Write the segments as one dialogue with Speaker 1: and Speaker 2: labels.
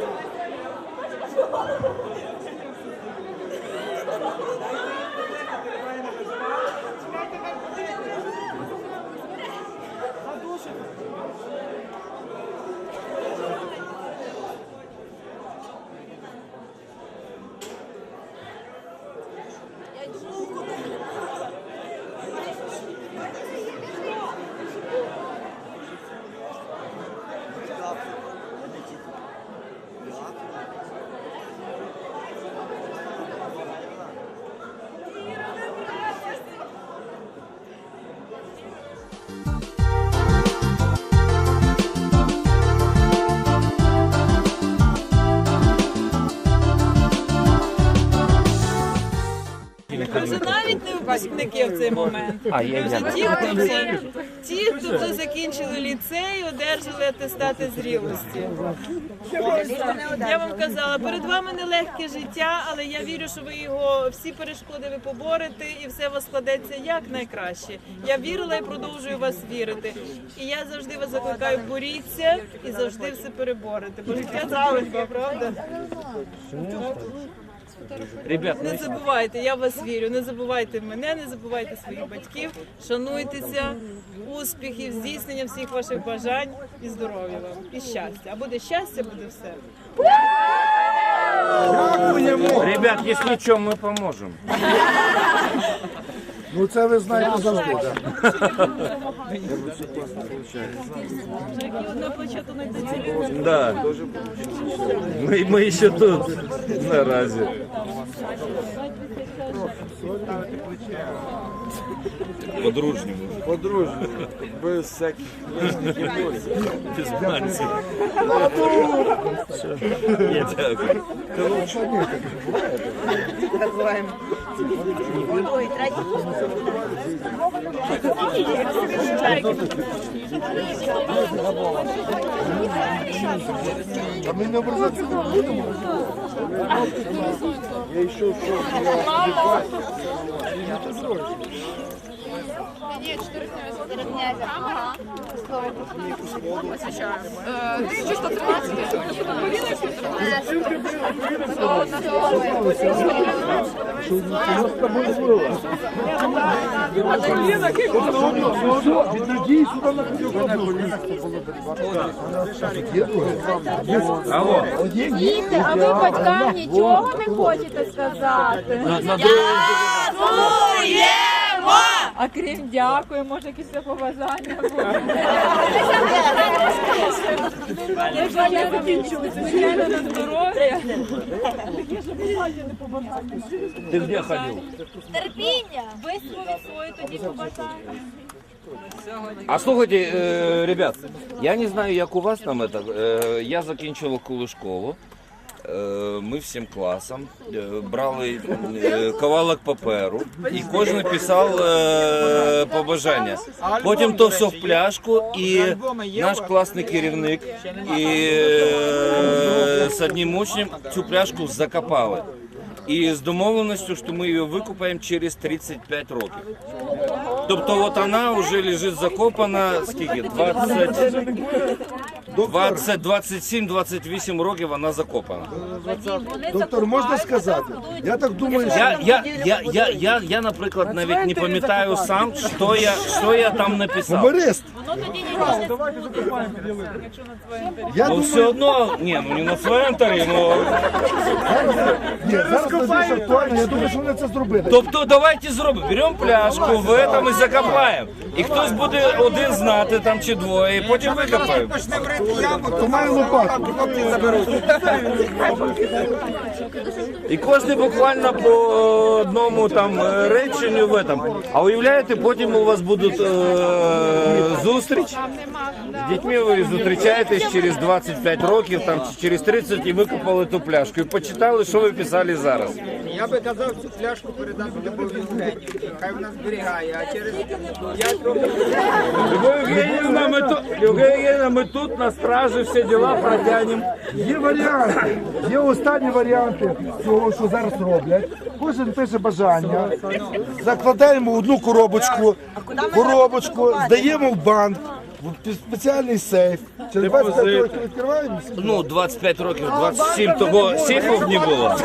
Speaker 1: Thank you. Навіть не випускники в цей момент.
Speaker 2: А, є, є.
Speaker 1: ті, хто вже, ті, хто вже закінчили ліцей, одержали атестати зрілості. Я вам казала, перед вами нелегке життя, але я вірю, що ви його всі перешкоди ви поборете і все у вас складеться як найкраще. Я вірила і продовжую вас вірити. І я завжди вас закликаю, боріться і завжди все переборете. Бо життя це боротьба, правда?
Speaker 2: Ребят,
Speaker 1: Не забувайте, я в вас вірю. Не забувайте мене, не забувайте своїх батьків. Шануйтеся, успіхів, здійснення всіх ваших бажань і здоров'я вам, і щастя. А буде щастя, буде все.
Speaker 2: ребят, если что, мы поможем.
Speaker 3: Ну це ви знаєте завжди. да.
Speaker 2: Ми, мы еще тут наразі. По-дружньому.
Speaker 4: Подружні, без всяких лишніх емоцій.
Speaker 2: Без манців. Ні, дякую.
Speaker 3: А ми не образатися не будемо. Я йшов, що я
Speaker 5: Ні, 4 князя. Ага. Ти чисто 13.
Speaker 3: Відійди сюди на
Speaker 2: Алло.
Speaker 5: Діти, а ви батькам нічого не хочете сказати?
Speaker 6: А крім дякую, може якісь побажання буде. Звичайно, на здоров'я.
Speaker 2: Ты где ходил?
Speaker 5: Терпіння.
Speaker 6: Висловить свої тоді побажання.
Speaker 2: А слухайте, е, ребят, я не знаю, як у вас там это. Е, я школу. Е, Ми всім класом е, брали е, ковалок паперу і кожен писав е, побажання. Потім то все в пляшку, і наш класний керівник і е, з одним учнем цю пляшку закопали. І з домовленістю, що ми її викупаємо через 35 років. Тобто от вона вже лежить закопана скільки? 20, 20 27, 28 років вона закопана.
Speaker 3: Доктор, можна сказати? Я так думаю, що
Speaker 2: Я, я, я, я, я, я, наприклад, навіть не пам'ятаю сам, що я, що я там написав.
Speaker 3: гуморист. Я
Speaker 2: Ну все одно, ні, ну не на цвинтарі, ну.
Speaker 3: ні, зараз найбільш актуально, я думаю, що вони це зробили.
Speaker 2: Тобто давайте зробимо, беремо пляшку, в этом і закопаємо. І хтось буде один знати там чи двоє, і потім викопаємо.
Speaker 3: То має лопату.
Speaker 2: І кожен буквально по одному там е, реченню в этом. А уявляєте, потім у вас будуть е, зустріч. З дітьми ви зустрічаєтесь через 25 років, там чи через 30 і викопали ту пляшку. І почитали, що ви писали зараз.
Speaker 7: Я би казав цю пляшку передати Любові Євгенівні. Хай вона зберігає, а через 5 років
Speaker 2: Любов Євгенівна, ми тут, Любов Євгенівна, ми тут на стражі всі діла протягнемо.
Speaker 3: Є варіанти, є останні варіанти цього, що зараз роблять. Кожен пише бажання, закладаємо одну коробочку, коробочку, здаємо в банк. спеціальний сейф. Через 25 років відкриваємо.
Speaker 2: Ну, 25 років, 27 того сейфів не було.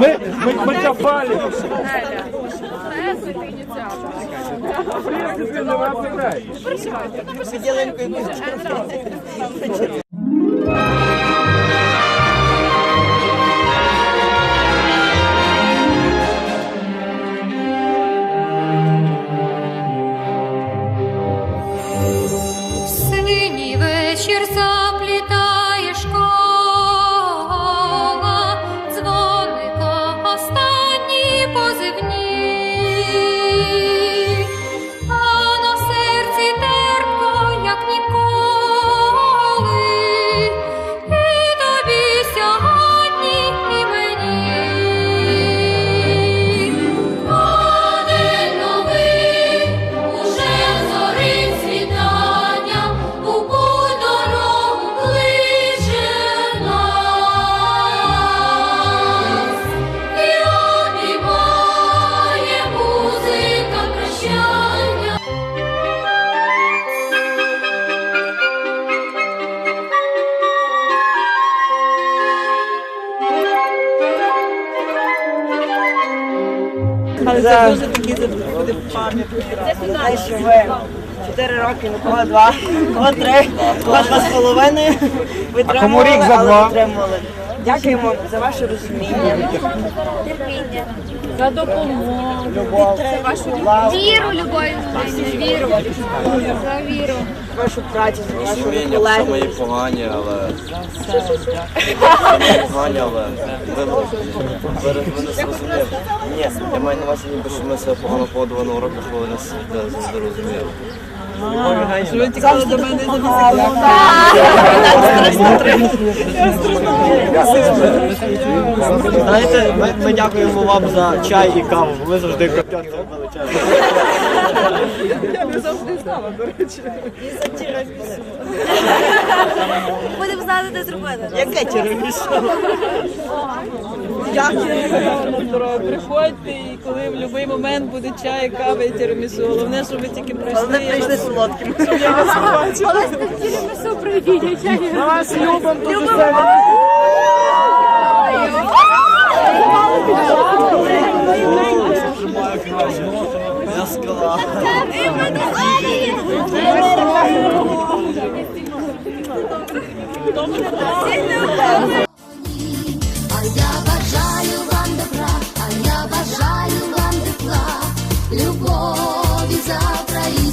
Speaker 3: Ми, ми, ми копали.
Speaker 8: Синій
Speaker 1: Але це дуже буде пам'ятник.
Speaker 9: Те, що ви 4 роки, нікого два, кого три, кого два з половиною витримували, але витримували. Дякуємо за ваше розуміння.
Speaker 5: Терпіння. За допомогу. За вашу віру, любові, віру. За віру.
Speaker 9: Вашу працю, за вашу колегу.
Speaker 4: ми є погані, але погані, але ви, не зрозуміли. Ні, я маю на увазі, ніби що ми себе погано поводили на уроках, ви нас завжди розуміли.
Speaker 1: Що ви тікали до мене за
Speaker 10: Знаєте, ми, ми дякуємо вам за чай і каву, ви завжди коптянки робили чай.
Speaker 1: Я не завжди знала, до речі.
Speaker 5: Будемо знати, де зробити.
Speaker 9: Яке тірамісу?
Speaker 1: Приходьте і коли в будь-який момент буде чай, кави і тірамісу. Головне, щоб ви тільки прийшли.
Speaker 9: Але прийшли солодким.
Speaker 1: Щоб я вас побачила.
Speaker 5: Але тірамісу привіт, я
Speaker 3: чай. Вас любом тут
Speaker 10: Я сказала.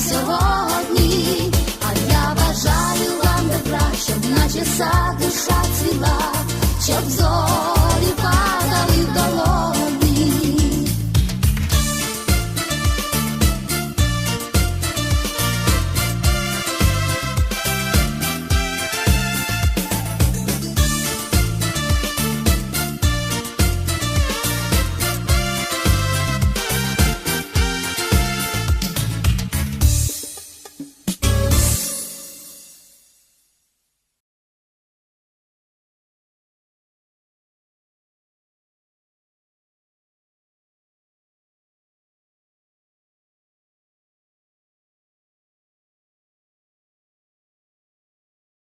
Speaker 5: сьогодні, а я бажаю вам добра, щоб наче душа цвіла, щоб зо.